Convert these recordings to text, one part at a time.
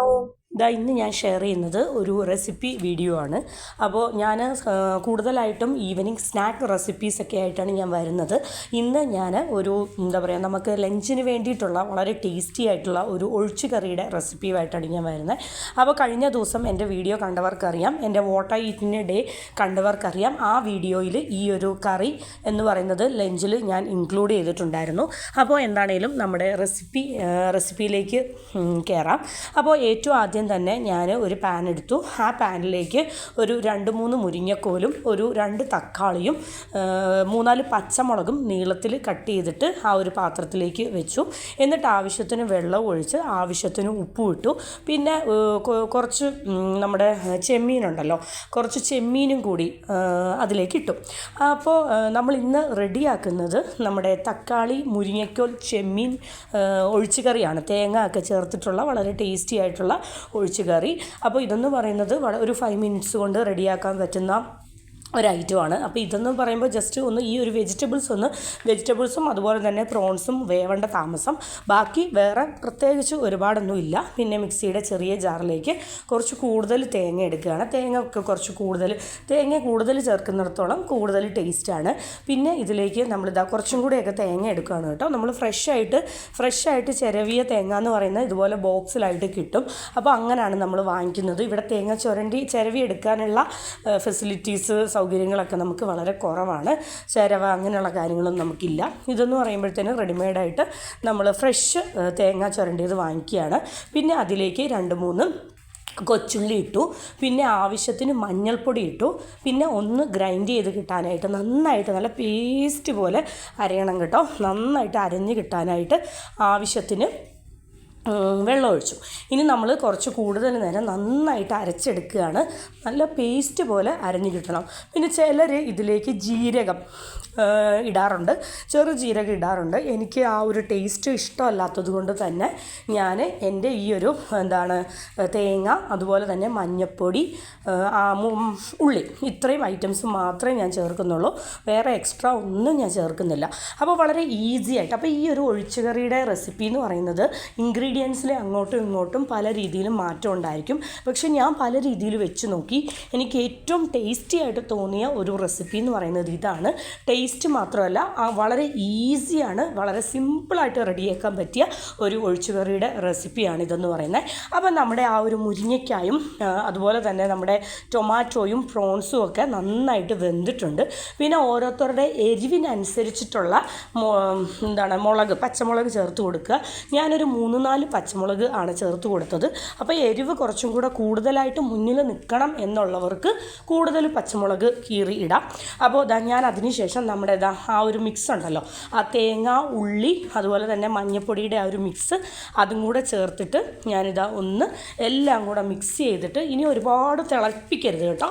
Tchau. ഇതാ ഇന്ന് ഞാൻ ഷെയർ ചെയ്യുന്നത് ഒരു റെസിപ്പി വീഡിയോ ആണ്. അപ്പോൾ ഞാൻ കൂടുതലായിട്ടും ഈവനിങ് സ്നാക്ക് റെസിപ്പീസ് ഒക്കെ ആയിട്ടാണ് ഞാൻ വരുന്നത്. ഇന്ന് ഞാൻ ഒരു എന്താ പറയുക നമുക്ക് ലഞ്ചിന് വേണ്ടിയിട്ടുള്ള വളരെ ടേസ്റ്റി ആയിട്ടുള്ള ഒരു ഒഴിച്ചു കറിയുടെ റെസിപ്പിയുമായിട്ടാണ് ഞാൻ വരുന്നത്. അപ്പോൾ കഴിഞ്ഞ ദിവസം എന്റെ വീഡിയോ കണ്ടവർക്കറിയാം. എന്റെ വോട്ട ഈറ്റിന് ഡേ കണ്ടവർക്കറിയാം. ആ വീഡിയോയിൽ ഈ ഒരു കറി എന്ന് പറയുന്നത് ലഞ്ചിൽ ഞാൻ ഇൻക്ലൂഡ് ചെയ്തിട്ടുണ്ടായിരുന്നു. അപ്പോൾ എന്താണേലും നമ്മുടെ റെസിപ്പി റെസിപ്പിയിലേക്ക് കയറാം അപ്പോൾ ഏറ്റവും ആദ്യം തന്നെ ഞാൻ ഒരു പാൻ എടുത്തു. ആ പാനിലേക്ക് ഒരു രണ്ട് മൂന്ന് മുരിങ്ങക്കോലും ഒരു രണ്ട് തക്കാളിയും മൂന്നാൽ പച്ചമുളകും നീളത്തിൽ കട്ട് ചെയ്തിട്ട് ആ ഒരു പാത്രത്തിലേക്ക് വെച്ചു. എന്നിട്ട് ആവശ്യത്തിന് വെള്ളം ഒഴിച്ച് ആവശ്യത്തിന് ഉപ്പും ഇട്ടു. പിന്നെ കുറച്ച് നമ്മുടെ ചെമ്മീനുണ്ടല്ലോ കുറച്ച് ചെമ്മീനും കൂടി അതിലേക്ക് ഇട്ടു. അപ്പോൾ നമ്മൾ ഇന്ന് റെഡിയാക്കുന്നത് നമ്മുടെ തക്കാളി മുരിങ്ങക്കോൽ ചെമ്മീൻ ഒഴിച്ചുകറിയാണ് തേങ്ങ ഒക്കെ ചേർത്തിട്ടുള്ള വളരെ ടേസ്റ്റി ആയിട്ടുള്ള ഒഴിച്ചുകറി അപ്പോൾ ഇതെന്ന് പറയുന്നത് ഒരു ഫൈവ് മിനിറ്റ്സ് കൊണ്ട് റെഡിയാക്കാൻ പറ്റുന്ന ഒരു ഐറ്റമാണ് അപ്പോൾ ഇതെന്ന് പറയുമ്പോൾ ജസ്റ്റ് ഒന്ന് ഈ ഒരു വെജിറ്റബിൾസ് ഒന്ന് വെജിറ്റബിൾസും അതുപോലെ തന്നെ പ്രോൺസും വേവേണ്ട താമസം. ബാക്കി വേറെ പ്രത്യേകിച്ച് ഒരുപാടൊന്നും ഇല്ല. പിന്നെ മിക്സിയുടെ ചെറിയ ജാറിലേക്ക് കുറച്ച് കൂടുതൽ തേങ്ങ എടുക്കുകയാണ്. തേങ്ങ ഒക്കെ കുറച്ച് കൂടുതൽ തേങ്ങ കൂടുതൽ ചേർക്കുന്നിടത്തോളം കൂടുതൽ ടേസ്റ്റാണ് പിന്നെ ഇതിലേക്ക് നമ്മളിതാ കുറച്ചും കൂടെയൊക്കെ തേങ്ങ എടുക്കുകയാണ് കേട്ടോ. നമ്മൾ ഫ്രഷായിട്ട് ഫ്രഷായിട്ട് ചിരവിയ തേങ്ങ എന്ന് പറയുന്നത് ഇതുപോലെ ബോക്സിലായിട്ട് കിട്ടും. അപ്പോൾ അങ്ങനെയാണ് നമ്മൾ വാങ്ങിക്കുന്നത്. ഇവിടെ തേങ്ങ ചുരണ്ടി ചിരവി എടുക്കാനുള്ള ഫെസിലിറ്റീസ് സൗകര്യങ്ങളൊക്കെ നമുക്ക് വളരെ കുറവാണ്. ചിരവ അങ്ങനെയുള്ള കാര്യങ്ങളൊന്നും നമുക്കില്ല. ഇതെന്ന് പറയുമ്പോഴത്തേനും റെഡിമെയ്ഡായിട്ട് നമ്മൾ ഫ്രഷ് തേങ്ങ ചുരണ്ടിയത് വാങ്ങിക്കുകയാണ്. പിന്നെ അതിലേക്ക് രണ്ട് മൂന്ന് കൊച്ചുള്ളി ഇട്ടു. പിന്നെ ആവശ്യത്തിന് മഞ്ഞൾപ്പൊടി ഇട്ടു. പിന്നെ ഒന്ന് ഗ്രൈൻഡ് ചെയ്ത് കിട്ടാനായിട്ട് നന്നായിട്ട് നല്ല പേസ്റ്റ് പോലെ അരയണം കേട്ടോ. നന്നായിട്ട് അരഞ്ഞ് കിട്ടാനായിട്ട് ആവശ്യത്തിന് വെള്ളം ഒഴിച്ചു ഇനി നമ്മൾ കുറച്ച് കൂടുതൽ നേരം നന്നായിട്ട് അരച്ചെടുക്കുകയാണ്. നല്ല പേസ്റ്റ് പോലെ അരഞ്ഞു കിട്ടണം. പിന്നെ ചിലർ ഇതിലേക്ക് ജീരകം ഇടാറുണ്ട്. ചെറു ജീരകം ഇടാറുണ്ട്. എനിക്ക് ആ ഒരു ടേസ്റ്റ് ഇഷ്ടമല്ലാത്തത് കൊണ്ട് തന്നെ ഞാൻ എന്റെ ഈ ഒരു എന്താണ് തേങ്ങ അതുപോലെ തന്നെ മഞ്ഞൾപ്പൊടി ഉള്ളി ഇത്രയും ഐറ്റംസ് മാത്രമേ ഞാൻ ചേർക്കുന്നുള്ളൂ. വേറെ എക്സ്ട്രാ ഒന്നും ഞാൻ ചേർക്കുന്നില്ല. അപ്പോൾ വളരെ ഈസി ആയിട്ട്. അപ്പോൾ ഈ ഒരു ഒഴിച്ചുകറിയുടെ റെസിപ്പി എന്ന് പറയുന്നത് ഇൻഗ്രീഡിയൻസിൽ അങ്ങോട്ടും ഇങ്ങോട്ടും പല രീതിയിലും മാറ്റം ഉണ്ടായിരിക്കും. പക്ഷെ ഞാൻ പല രീതിയിൽ വെച്ച് നോക്കി. എനിക്ക് ഏറ്റവും ടേസ്റ്റി ആയിട്ട് തോന്നിയ ഒരു റെസിപ്പി എന്ന് പറയുന്നത് ഇതാണ്. ടേസ്റ്റ് മാത്രമല്ല വളരെ ഈസിയാണ് വളരെ സിമ്പിളായിട്ട് റെഡിയാക്കാൻ പറ്റിയ ഒരു ഒഴിച്ചുകറിയുടെ റെസിപ്പിയാണ് ഇതെന്ന് പറയുന്നത്. അപ്പം നമ്മുടെ ആ ഒരു മുരിങ്ങയ്ക്കായും അതുപോലെ തന്നെ നമ്മുടെ ടൊമാറ്റോയും പ്രോൺസും ഒക്കെ നന്നായിട്ട് വെന്തിട്ടുണ്ട്. പിന്നെ ഓരോരുത്തരുടെ എരിവിനനുസരിച്ചിട്ടുള്ള എന്താണ് മുളക് പച്ചമുളക് ചേർത്ത് കൊടുക്കുക. ഞാനൊരു മൂന്ന് നാല് പച്ചമുളക് ആണ് ചേർത്ത് കൊടുത്തത്. അപ്പോൾ എരിവ് കുറച്ചും കൂടെ കൂടുതലായിട്ട് മുന്നിൽ നിൽക്കണം എന്നുള്ളവർക്ക് കൂടുതൽ പച്ചമുളക് കീറി ഇടാം. അപ്പോൾ ഇതാ ഞാൻ അതിനുശേഷം നമ്മുടെ ഇതാ ആ ഒരു മിക്സ് ഉണ്ടല്ലോ. ആ തേങ്ങ ഉള്ളി അതുപോലെ തന്നെ മഞ്ഞൾപ്പൊടിയുടെ ആ ഒരു മിക്സ് അതും കൂടെ ചേർത്തിട്ട് ഞാനിതാ ഒന്ന് എല്ലാം കൂടെ മിക്സ് ചെയ്തിട്ട് ഇനി ഒരുപാട് തിളപ്പിക്കരുത് കേട്ടോ.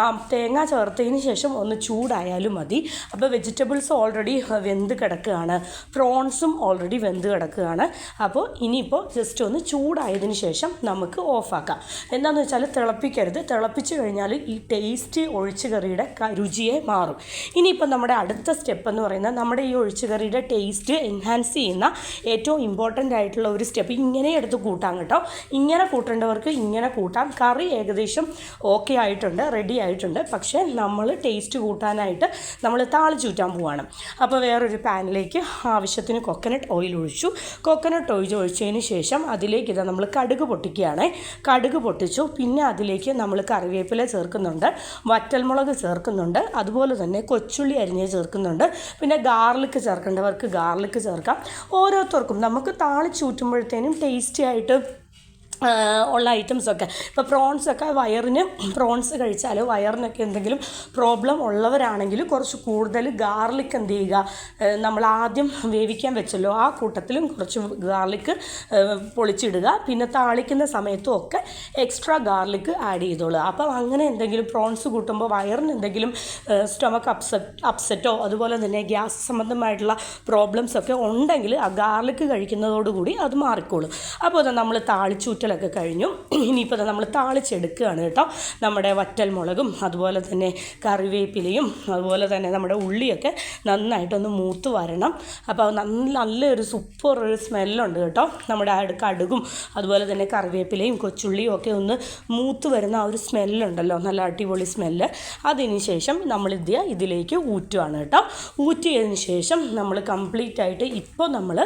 നാം തേങ്ങ ചേർത്തതിന് ശേഷം ഒന്ന് ചൂടായാലും മതി. അപ്പോൾ വെജിറ്റബിൾസ് ഓൾറെഡി വെന്ത് കിടക്കുകയാണ്. പ്രോൺസും ഓൾറെഡി വെന്ത് കിടക്കുകയാണ്. അപ്പോൾ ഇനിയിപ്പോൾ ജസ്റ്റ് ഒന്ന് ചൂടായതിന് ശേഷം നമുക്ക് ഓഫാക്കാം എന്താണെന്ന് വെച്ചാൽ തിളപ്പിക്കരുത്. തിളപ്പിച്ച് കഴിഞ്ഞാൽ ഈ ടേസ്റ്റ് ഒഴിച്ചുകറിയുടെ രുചിയെ മാറും. ഇനിയിപ്പോൾ നമ്മുടെ അടുത്ത സ്റ്റെപ്പ് എന്ന് പറയുന്നത് നമ്മുടെ ഈ ഒഴിച്ചുകറിയുടെ ടേസ്റ്റ് എൻഹാൻസ് ചെയ്യുന്ന ഏറ്റവും ഇമ്പോർട്ടന്റ് ആയിട്ടുള്ള ഒരു സ്റ്റെപ്പ് ഇങ്ങനെ എടുത്ത് കൂട്ടാം കേട്ടോ. ഇങ്ങനെ കൂട്ടേണ്ടവർക്ക് ഇങ്ങനെ കൂട്ടാം. കറി ഏകദേശം ഓക്കെ ആയിട്ടുണ്ട് റെഡി ആയിട്ടുണ്ട്. പക്ഷേ നമ്മൾ ടേസ്റ്റ് കൂട്ടാനായിട്ട് നമ്മൾ താളിച്ചൂറ്റാൻ പോവാണ്. അപ്പോൾ വേറൊരു പാനിലേക്ക് ആവശ്യത്തിന് കൊക്കനട്ട് ഓയിൽ ഒഴിച്ചു. കൊക്കനട്ട് ഓയിൽ ഒഴിച്ചതിന് ശേഷം അതിലേക്ക് ഇതാ നമ്മൾ കടുക് പൊട്ടിക്കുകയാണ്. കടുക് പൊട്ടിച്ചു. പിന്നെ അതിലേക്ക് നമ്മൾ കറിവേപ്പില ചേർക്കുന്നുണ്ട്. വറ്റൽമുളക് ചേർക്കുന്നുണ്ട്. അതുപോലെ തന്നെ കൊച്ചുള്ളി അരിഞ്ഞ് ചേർക്കുന്നുണ്ട്. പിന്നെ ഗാർലിക്ക് ചേർക്കേണ്ടവർക്ക് ഗാർലിക്ക് ചേർക്കാം. ഓരോരുത്തർക്കും നമുക്ക് താളിച്ചൂറ്റുമ്പോഴത്തേനും ടേസ്റ്റി ആയിട്ട് ഉള്ള ഐറ്റംസൊക്കെ ഇപ്പോൾ പ്രോൺസൊക്കെ വയറിന് പ്രോൺസ് കഴിച്ചാൽ വയറിനൊക്കെ എന്തെങ്കിലും പ്രോബ്ലം ഉള്ളവരാണെങ്കിൽ കുറച്ച് കൂടുതൽ ഗാർലിക് എന്ത് ചെയ്യുക നമ്മൾ ആദ്യം വേവിക്കാൻ വെച്ചല്ലോ ആ കൂട്ടത്തിലും കുറച്ച് ഗാർലിക് പൊളിച്ചിടുക. പിന്നെ താളിക്കുന്ന സമയത്തും ഒക്കെ എക്സ്ട്രാ ഗാർലിക് ആഡ് ചെയ്തോളൂ അപ്പോൾ അങ്ങനെ എന്തെങ്കിലും പ്രോൺസ് കൂട്ടുമ്പോൾ വയറിന് എന്തെങ്കിലും സ്റ്റൊമക്ക് അപ്സെറ്റ് അപ്സെറ്റോ അതുപോലെ തന്നെ ഗ്യാസ് സംബന്ധമായിട്ടുള്ള പ്രോബ്ലംസ് ഒക്കെ ഉണ്ടെങ്കിൽ ആ ഗാർലിക്ക് കഴിക്കുന്നതോടുകൂടി അത് മാറിക്കോളും. അപ്പോൾ നമ്മൾ താളിച്ചൂറ്റൽ പണികളൊക്കെ കഴിഞ്ഞു. ഇനിയിപ്പോൾ നമ്മൾ താളിച്ചെടുക്കുകയാണ് കേട്ടോ. നമ്മുടെ വറ്റൽ മുളകും അതുപോലെ തന്നെ കറിവേപ്പിലയും അതുപോലെ തന്നെ നമ്മുടെ ഉള്ളിയൊക്കെ നന്നായിട്ടൊന്ന് മൂത്ത് വരണം. അപ്പോൾ നല്ല നല്ലൊരു സൂപ്പർ ഒരു സ്മെല്ലുണ്ട് കേട്ടോ. നമ്മുടെ കടുകും അതുപോലെ തന്നെ കറിവേപ്പിലയും കൊച്ചുള്ളിയും ഒക്കെ ഒന്ന് മൂത്ത് വരുന്ന ആ ഒരു സ്മെല്ലുണ്ടല്ലോ നല്ല അടിപൊളി സ്മെല്ല് അതിന് ശേഷം നമ്മൾ ഇതിയ ഇതിലേക്ക് ഊറ്റുകയാണ് കേട്ടോ. ഊറ്റിയതിന് ശേഷം നമ്മൾ കംപ്ലീറ്റ് ആയിട്ട് ഇപ്പോൾ നമ്മൾ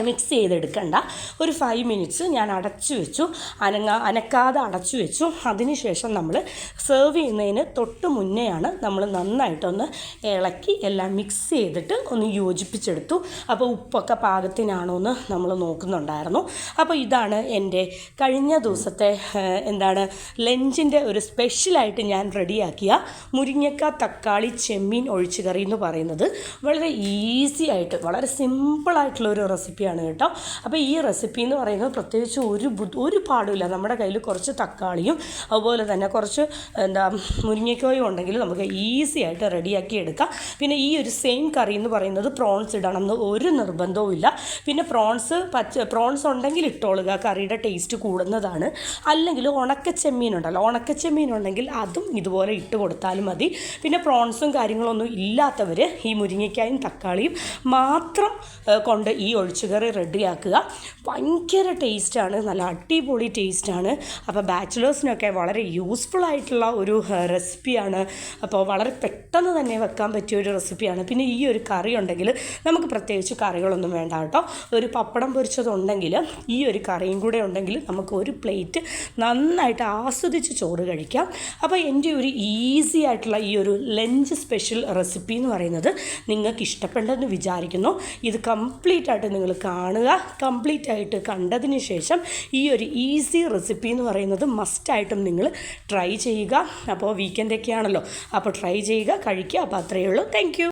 മിക്സ് ചെയ്തെടുക്കണ്ട. ഒരു ഫൈവ് മിനിറ്റ്സ് ഞാൻ അടച്ചു വെച്ചു. അനങ്ങ അനക്കാതെ അടച്ചു വെച്ചു. അതിനുശേഷം നമ്മൾ സെർവ് ചെയ്യുന്നതിന് തൊട്ട് മുന്നെയാണ് നമ്മൾ നന്നായിട്ടൊന്ന് ഇളക്കി എല്ലാം മിക്സ് ചെയ്തിട്ട് ഒന്ന് യോജിപ്പിച്ചെടുത്തു. അപ്പോൾ ഉപ്പൊക്കെ പാകത്തിനാണോ എന്ന് നമ്മൾ നോക്കുന്നുണ്ടായിരുന്നു. അപ്പോൾ ഇതാണ് എന്റെ കഴിഞ്ഞ ദിവസത്തെ എന്താണ് ലഞ്ചിന്റെ ഒരു സ്പെഷ്യലായിട്ട് ഞാൻ റെഡിയാക്കിയ മുരിങ്ങക്ക തക്കാളി ചെമ്മീൻ ഒഴിച്ചുകറി എന്ന് പറയുന്നത്. വളരെ ഈസി ആയിട്ട് വളരെ സിമ്പിളായിട്ടുള്ള ഒരു റെസിപ്പിയാണ് കേട്ടോ. അപ്പോൾ ഈ റെസിപ്പി എന്ന് പറയുന്നത് പ്രത്യേകിച്ച് ഒരു ഒരു പാടുമില്ല. നമ്മുടെ കയ്യിൽ കുറച്ച് തക്കാളിയും അതുപോലെ തന്നെ കുറച്ച് എന്താ മുരിങ്ങയ്ക്കോയും ഉണ്ടെങ്കിൽ നമുക്ക് ഈസി ആയിട്ട് റെഡിയാക്കി എടുക്കാം. പിന്നെ ഈ ഒരു സെയിം കറി എന്ന് പറയുന്നത് പ്രോൺസ് ഇടണം എന്ന് ഒരു നിർബന്ധവും ഇല്ല. പിന്നെ പ്രോൺസ് പച്ച പ്രോൺസ് ഉണ്ടെങ്കിൽ ഇട്ടോളുക കറിയുടെ ടേസ്റ്റ് കൂടുന്നതാണ്. അല്ലെങ്കിൽ ഉണക്കച്ചെമ്മീൻ ഉണ്ടല്ലോ ഉണക്കച്ചെമ്മീൻ ഉണ്ടെങ്കിൽ അതും ഇതുപോലെ ഇട്ട് കൊടുത്താലും മതി. പിന്നെ പ്രോൺസും കാര്യങ്ങളൊന്നും ഇല്ലാത്തവർ ഈ മുരിങ്ങയ്ക്കായും തക്കാളിയും മാത്രം കൊണ്ട് ഈ ഒഴിച്ചുകറി റെഡിയാക്കുക. ഭയങ്കര ടേസ്റ്റാണ്. നല്ല അടിപൊളി ടേസ്റ്റാണ്. അപ്പോൾ ബാച്ചിലേഴ്സിനൊക്കെ വളരെ യൂസ്ഫുൾ ആയിട്ടുള്ള ഒരു റെസിപ്പിയാണ്. അപ്പോൾ വളരെ പെട്ടെന്ന് തന്നെ വെക്കാൻ പറ്റിയ ഒരു റെസിപ്പിയാണ്. പിന്നെ ഈ ഒരു കറി ഉണ്ടെങ്കിൽ നമുക്ക് പ്രത്യേകിച്ച് കറികളൊന്നും വേണ്ട കേട്ടോ. ഒരു പപ്പടം പൊരിച്ചതുണ്ടെങ്കിൽ ഈ ഒരു കറിയും കൂടെ ഉണ്ടെങ്കിൽ നമുക്ക് ഒരു പ്ലേറ്റ് നന്നായിട്ട് ആസ്വദിച്ച് ചോറ് കഴിക്കാം. അപ്പോൾ എന്റെ ഒരു ഈസി ആയിട്ടുള്ള ഈ ഒരു ലഞ്ച് സ്പെഷ്യൽ റെസിപ്പി എന്ന് പറയുന്നത് നിങ്ങൾക്ക് ഇഷ്ടപ്പെട്ടെന്ന് വിചാരിക്കുന്നു. ഇത് കംപ്ലീറ്റ് ആയിട്ട് നിങ്ങൾ കാണുക. കംപ്ലീറ്റ് ആയിട്ട് കണ്ടതിന് ശേഷം ഈ ഒരു ഈസി റെസിപ്പി എന്ന് പറയുന്നത് മസ്റ്റായിട്ടും നിങ്ങൾ ട്രൈ ചെയ്യുക. അപ്പോൾ വീക്കെൻഡൊക്കെ ആണല്ലോ അപ്പോൾ ട്രൈ ചെയ്യുക കഴിക്കുക. അപ്പോൾ അത്രയേ ഉള്ളൂ. താങ്ക്